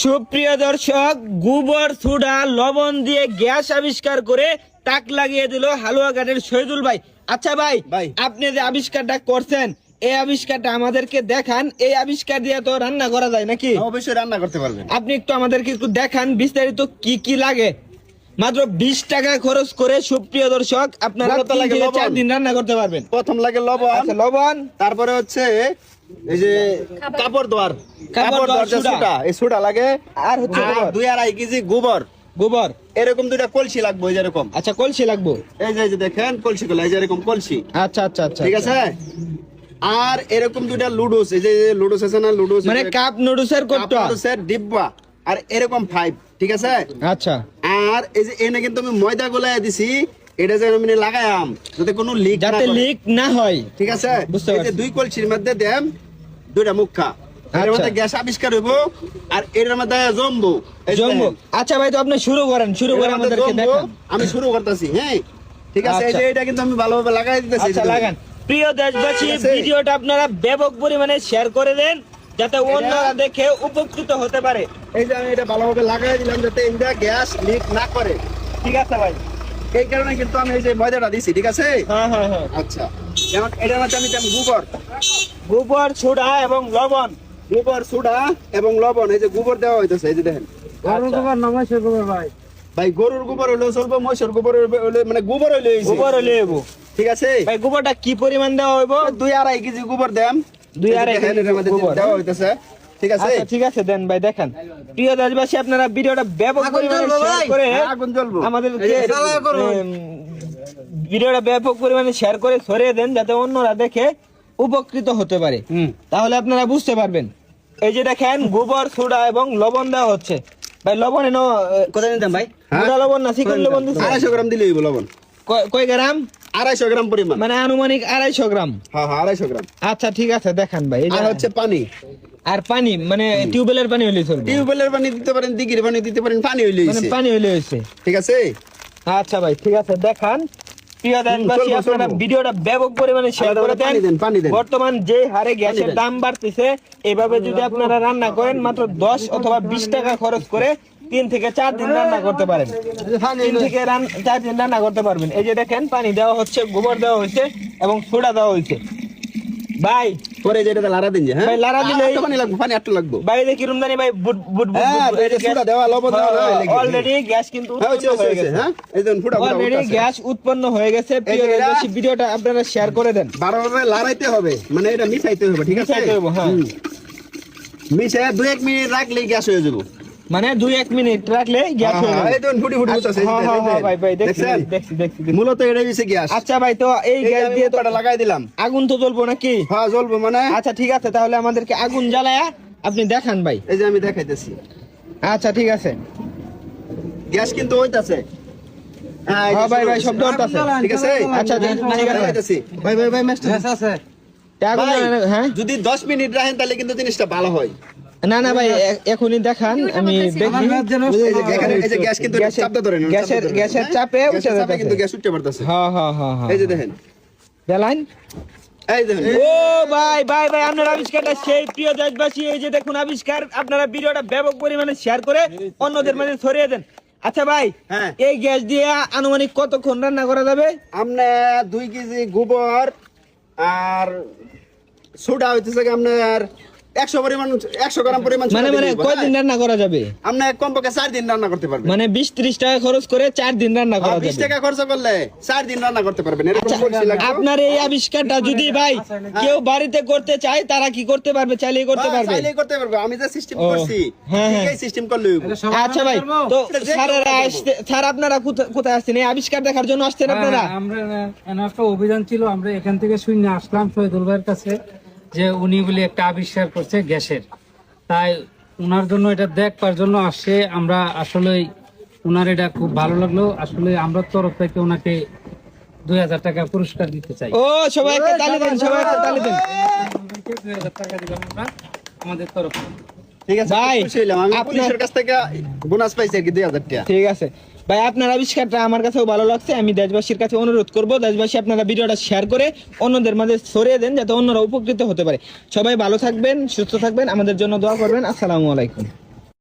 সুপ্রিয় দর্শক গোবর সুডা লবণ দিয়ে গ্যাস আবিষ্কার করে তাক লাগিয়ে দিল হালুয়া গানের শহীদুল ভাই। আচ্ছা ভাই ভাই। আপনি যে আবিষ্কারটা করছেন এই আবিষ্কারটা আমাদেরকে দেখান। এই আবিষ্কার দিয়ে তো রান্না করা যায় নাকি? অবশ্যই রান্না করতে পারবেন। আপনি একটু আমাদেরকে একটু দেখান বিস্তারিত কি কি লাগে? মাত্র বিশ টাকা খরচ করে সুপ্রিয় দর্শক আপনারা মূলত লাগে লবণ। চার দিন রান্না করতে পারবেন। প্রথম লাগে লবণ। আচ্ছা লবণ। তারপরে হচ্ছে এই যে কাপড় দোয়ার। কাপড় এই লাগে আর হচ্ছে গোবর। দুই আড়াই কেজি গোবর। গোবর। এরকম দুইটা কলসি লাগবে এই যে এরকম। আচ্ছা কলসি লাগবো? এই যে দেখেন কলসি গুলো এই যে এরকম কলসি। আচ্ছা আচ্ছা আচ্ছা ঠিক আছে? আর এরকম দুইটা লুডুস এই যে লুডুস আছে না লুডুস মানে কাপ নুডলসের কোটটা লুডুসের ডিব্বা। আর এরকম ফাইভ ঠিক আছে? আচ্ছা। আর এই যে এনে কিন্তু আমি ময়দা গোলায় দিছি এটা যেন আমি লাগায়াম যাতে কোনো লিক যাতে লিক না হয়। ঠিক আছে? বুঝতে এই যে পারছি। দুই কলসির মধ্যে দেম দুইটা মুখা। এর আচ্ছা। মধ্যে গ্যাস আবিষ্কার হইব আর এর মধ্যে জম্বু। এই যে জম্বু। দেখেন, আচ্ছা ভাই তো আপনি শুরু করেন শুরু এর করে আমাদেরকে দেখান। আমি শুরু করতেছি হ্যাঁ? ঠিক আছে? এই আচ্ছা। যে এটা কিন্তু আমি ভালোভাবে লাগাই দিতেছি আচ্ছা লাগান। প্রিয় দেশবাসী ঠিক ভিডিওটা আপনারা ব্যাপক পরিমাণে শেয়ার করে দেন। যাতে অন্যরা দেখে উপকৃত হতে পারে। এই যে আমি এটা ভালোভাবে লাগাই দিলাম যাতে এটা গ্যাস লিক না করে। ঠিক আছে ভাই? এই কারণে কিন্তু আমি এই যে ময়দাটা দিছি ঠিক আছে? হ্যাঁ হ্যাঁ হ্যাঁ। আচ্ছা। যেমন এটার মধ্যে আমি দিলাম গোবর। গোবর সোডা এবং লবণ। গোবর সুডা এবং লবণ এই যে গোবর দেওয়া হইতেছে এই যে দেখেন। আচ্ছা। ভাই? গরুর গোবর হইলেও চলবো মহিষের গোবর হইলে মানে গোবর হইলে। গোবর হলে ঠিক আছে? ভাই গোবরটা কি পরিমাণ দেওয়া হইব? দুই আড়াই কেজি গোবর দেম দুই আড়াই। দেওয়া হইতেছে ঠিক আছে? আচ্ছা ঠিক আছে দেন ভাই দেখেন। প্রিয় দেশবাসী আপনারা ভিডিওটা ব্যাপক পরিমাণে শেয়ার করে হ্যাঁ, ভিডিওটা ব্যাপক পরিমাণে শেয়ার করে ছড়িয়ে দেন যাতে অন্যরা দেখে উপকৃত হতে পারে। তাহলে আপনারা বুঝতে পারবেন। এই যে দেখেন গোবর সোডা এবং লবণ দেওয়া হচ্ছে। ভাই লবণ এনো কোথায় নিতাম ভাই? লবণ না চিকন লবণ আড়াইশো গ্রাম লবণ। কয় গ্রাম? আড়াইশো গ্রাম পরিমাণ। মানে আনুমানিক আড়াইশো গ্রাম। হ্যাঁ হ্যাঁ আড়াইশো গ্রাম। আচ্ছা ঠিক আছে দেখান ভাই আর হচ্ছে পানি। আর পানি মানে টিউবওয়েলের পানি হলে চলবে। টিউবওয়েলের পানি দিতে পারেন দিঘির পানি দিতে পারেন পানি হইলে মানে পানি হলে হয়েছে ঠিক আছে? আচ্ছা ভাই ঠিক আছে দেখান। প্রিয় দেশবাসী আপনারা ভিডিওটা ব্যাপক পরিমাণে শেয়ার করে দেন। বর্তমান যে হারে গ্যাসের দাম বাড়তেছে এভাবে যদি আপনারা রান্না করেন মাত্র দশ অথবা বিশ টাকা খরচ করে তিন থেকে চার দিন রান্না করতে পারেন। তিন থেকে চার দিন রান্না করতে পারবেন। এই যে দেখেন পানি দেওয়া হচ্ছে গোবর দেওয়া হয়েছে এবং সোডা দেওয়া হয়েছে। ভাই পরে যেটা লারা দিন যে হ্যাঁ? ভাই, লারা দিলে- পানি লাগবে পানি আটটা লাগবে। ভাই দেখি রুমদানি ভাই বুট বুট বুট হ্যাঁ, এই যে সোডা দেওয়া, লবণ দেওয়া। অলরেডি গ্যাস কিন্তু হ্যাঁ হয়ে গেছে। হ্যাঁ? এই দেখুন ফুটা ফুটা অলরেডি গ্যাস উৎপন্ন হয়ে গেছে। প্রিয় দেশবাসী, ভিডিওটা আপনারা শেয়ার করে দেন। বারবার লড়াইতে হবে মানে এটা মিশাইতে হবে ঠিক আছে? মিশাইতে হবে, হ্যাঁ। মিশাই দুই এক মিনিট রাখলেই গ্যাস হয়ে যাব। মানে দুই এক মিনিট রাখলে গ্যাস হয়ে হ্যাঁ, যাবে। এই দেখুন ফুটি ফুটি এই হ্যাঁ, হ্যাঁ, হ্যাঁ, ভাই ভাই দেখছি দেখছেন? দেখছি দেখছি। মূলত এটাই হচ্ছে গ্যাস। আচ্ছা ভাই তো এই এই গ্যাস দিয়ে তো উপরটা লাগাই দিলাম। আগুন তো জ্বলবো নাকি? হ্যাঁ জ্বলবো মানে? আচ্ছা ঠিক আছে তাহলে আমাদেরকে আগুন জ্বালায়া আপনি দেখান ভাই। এই যে আমি দেখাইতেছি। আচ্ছা ঠিক আছে। গ্যাস কিন্তু হইতাছে। হ্যাঁ, এই হ্যাঁ, ভাই, ভাই, হইছে। শব্দ হইতাছে। ঠিক আছে? আচ্ছা, ঠিক- আছে। দেখাইতেছি। ভাই ভাই ভাই মাস্টার হ্যাঁ? যদি 10 মিনিট রাখেন তাহলে কিন্তু জিনিসটা ভালো হয়। না না ভাই এখনই দেখান আমি দেখি। এই যে এখানে এই যে গ্যাস কিন্তু গ্যাসের- চাপটা ধরে গ্যাসের-? চাপে উঠে কিন্তু গ্যাস উঠতে পারতেছে। হ্যাঁ হ্যাঁ হ্যাঁ এই যে দেখেন। ও ভাই ভাই ভাই আপনার আবিষ্কারটা সেই প্রিয় দেশবাসী। এই যে দেখুন আবিষ্কার আপনারা ভিডিওটা ব্যাপক পরিমাণে শেয়ার করে অন্যদের মাঝে ছড়িয়ে দেন। আচ্ছা ভাই হ্যাঁ। এই গ্যাস দিয়ে আনুমানিক কতক্ষণ রান্না করা যাবে? আপনি দুই কেজি গোবর আর সোডা হইতেছে কি আপনার একশো পরিমাণ একশো গ্রাম পরিমাণ মানে মানে কয়দিন রান্না করা যাবে? আপনি কমপক্ষে চার দিন রান্না করতে পারবেন মানে বিশ ত্রিশ টাকা খরচ করে চার দিন রান্না করা বিশ টাকা খরচ করলে চার দিন রান্না করতে পারবেন এরকম আচ্ছা। আপনার এই আবিষ্কারটা যদি ভাই কেউ বাড়িতে করতে চায় তারা কি করতে পারবে চাইলেই করতে হ্যাঁ, পারবে? চাইলেই করতে পারবে। আমি যে সিস্টেম করছি হ্যাঁ, হ্যাঁ। এই সিস্টেম করলে আচ্ছা ভাই তো স্যারেরা আসতে স্যার আপনারা কোথায় আসছেন? এই আবিষ্কার দেখার জন্য আসছেন আপনারা? হ্যাঁ, আমরা একটা অভিযান ছিল আমরা এখান থেকে শুনে আসলাম শহীদুল ভাইয়ের কাছে। যে উনি বলে একটা আবিষ্কার করছে গ্যাসের। তাই উনার জন্য এটা দেখবার জন্য আসছে আমরা আসলে উনার এটা খুব ভালো লাগল। আসলে আমরা তরফ থেকে ওনাকে দুই হাজার টাকা পুরস্কার দিতে চাই। ও সবাই একটা তালি দেন সবাই একটা তালি দেন। দুই হাজার টাকা দিলাম আমরা আমাদের তরফ থেকে। ঠিক আছে ভাই, খুশি হইলাম। আমি আপনার- কাছ থেকে বোনাস পাইছি আর কি দুই হাজার টাকা। ঠিক আছে। ভাই, আপনার আবিষ্কারটা আমার কাছেও ভালো লাগছে। আমি দেশবাসীর কাছে অনুরোধ করব, দেশবাসী আপনারা ভিডিওটা শেয়ার করে অন্যদের মাঝে ছড়িয়ে দেন, যাতে অন্যরা উপকৃত হতে পারে। সবাই ভালো থাকবেন, সুস্থ থাকবেন, আমাদের জন্য দোয়া করবেন। আসসালামু আলাইকুম।